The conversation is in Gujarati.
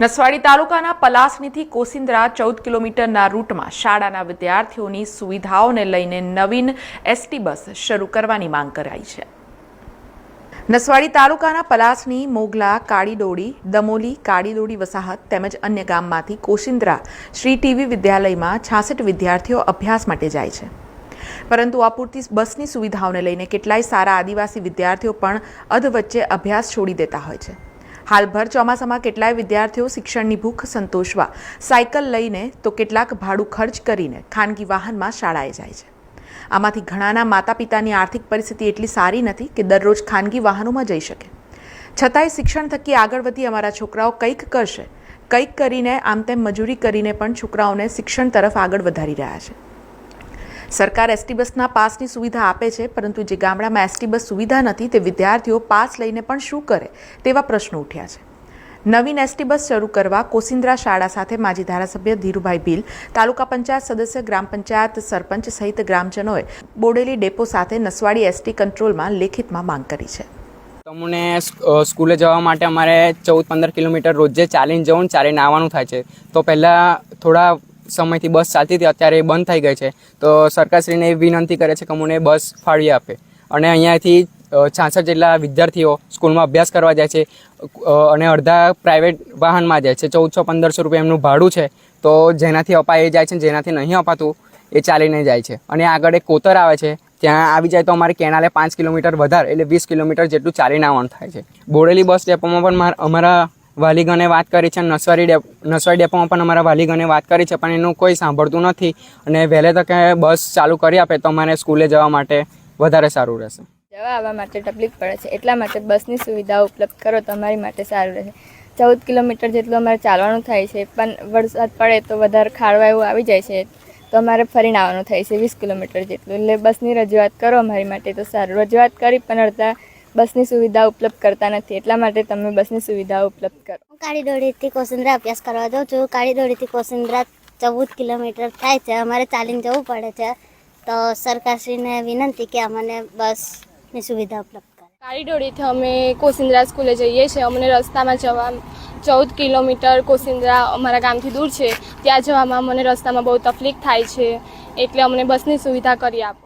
નસવાડી તાલુકાના પલાસણીથી કોસિંદ્રા ચૌદ કિલોમીટરના રૂટમાં શાળાના વિદ્યાર્થીઓની સુવિધાઓને લઈને નવીન એસટી બસ શરૂ કરવાની માંગ કરાઈ છે. નસવાડી તાલુકાના પલાસની મોગલા કાળીડોડી દમોલી કાળીડોડી વસાહત તેમજ અન્ય ગામમાંથી કોશિંદ્રા શ્રી ટીવી વિદ્યાલયમાં છાસઠ વિદ્યાર્થીઓ અભ્યાસ માટે જાય છે. પરંતુ અપૂરતી બસની સુવિધાઓને લઈને કેટલાય સારા આદિવાસી વિદ્યાર્થીઓ પણ અધવચ્ચે અભ્યાસ છોડી દેતા હોય છે. હાલ ભર ચોમાસામાં કેટલાય વિદ્યાર્થીઓ શિક્ષણની ભૂખ સંતોષવા સાયકલ લઈને તો કેટલાક ભાડું ખર્ચ કરીને ખાનગી વાહનમાં શાળાએ જાય છે. આમાંથી ઘણાના માતા પિતાની આર્થિક પરિસ્થિતિ એટલી સારી નથી કે દરરોજ ખાનગી વાહનોમાં જઈ શકે. છતાંય શિક્ષણ થકી આગળ વધી અમારા છોકરાઓ કંઈક કરશે. કંઈક કરીને આમ તેમ મજૂરી કરીને પણ છોકરાઓને શિક્ષણ તરફ આગળ વધારી રહ્યા છે. સરકાર એસટી બસના પાસની સુવિધા આપે છે, પરંતુ જે ગામડામાં એસટી બસ સુવિધા નથી, તે વિદ્યાર્થીઓ પાસ લઈને પણ શું કરે, તેવા પ્રશ્નો ઉઠ્યા છે. નવીન એસટી બસ શરૂ કરવા કોસિન્દ્રા શાળા સાથે માજી ધારાસભ્ય ધીરુભાઈ ભીલ, તાલુકા પંચાયત સદસ્ય, ગ્રામ પંચાયત સરપંચ સહિત ગ્રામજનોએ બોડેલી ડેપો સાથે નસવાડી એસટી કંટ્રોલમાં લેખિતમાં માંગ કરી છે. તમને સ્કૂલે જવા માટે અમારે ચૌદ પંદર કિલોમીટર રોજે ચાલીને જવું ચાલીને આવવાનું થાય છે. તો પહેલાં થોડા સમયથી બસ ચાલતી હતી, અત્યારે એ બંધ થઈ ગઈ છે. તો સરકારશ્રીને એ વિનંતી કરે છે કે અમને બસ ફાળવી આપે. અને અહીંયાથી છાસઠ જેટલા વિદ્યાર્થીઓ સ્કૂલમાં અભ્યાસ કરવા જાય છે અને અડધા પ્રાઇવેટ વાહનમાં જાય છે. ચૌદસો પંદરસો રૂપિયા એમનું ભાડું છે. તો જેનાથી અપાય એ જાય છે જેનાથી નહીં અપાતું, એ ચાલીને જાય છે. અને આગળ એક કોતર આવે છે, ત્યાં આવી જાય તો અમારે કેનાલે પાંચ કિલોમીટર વધારે, એટલે વીસ કિલોમીટર જેટલું ચાલીને આવવાનું થાય છે. બોડેલી બસ ડેપોમાં પણ અમારા વાલીગણે વાત કરી છે. નસવાડી ડેપ નસવાડી ડેપોમાં પણ અમારા વાલીગણે વાત કરી છે, પણ એનું કોઈ સાંભળતું નથી. અને વહેલે તકે બસ ચાલુ કરી આપે, તો અમારે સ્કૂલે જવા માટે વધારે સારું રહેશે. જવા આવવા માટે તકલીફ પડે છે. એટલા માટે બસની સુવિધા ઉપલબ્ધ કરો તો અમારી માટે સારું રહેશે. ચૌદ કિલોમીટર જેટલું અમારે ચાલવાનું થાય છે, પણ વરસાદ પડે તો વધારે ખાડવા એવું આવી જાય છે, તો અમારે ફરીને આવવાનું થાય છે, વીસ કિલોમીટર જેટલું. એટલે બસની રજૂઆત કરો અમારી માટે તો સારું. રજૂઆત કરી, પણ અડધા બસની સુવિધા ઉપલબ્ધ કરતા નથી. એટલા માટે તમે બસની સુવિધા ઉપલબ્ધ કરો. હું કાળીડોળીથી કોસિંદ્રા અભ્યાસ કરવા જાઉં છું. કાળીડોળીથી કોસિંદ્રા ચૌદ કિલોમીટર થાય છે. અમારે ચાલીને જવું પડે છે. તો સરકારશ્રીને વિનંતી કે અમને બસની સુવિધા ઉપલબ્ધ કરે કાળીડોળીથી અમે કોસિંદ્રા સ્કૂલે જઈએ છીએ. અમને રસ્તામાં જવા ચૌદ કિલોમીટર કોસિંદ્રા અમારા ગામથી દૂર છે. ત્યાં જવામાં મને રસ્તામાં બહુ તકલીફ થાય છે. એટલે અમને બસની સુવિધા કરી આપો.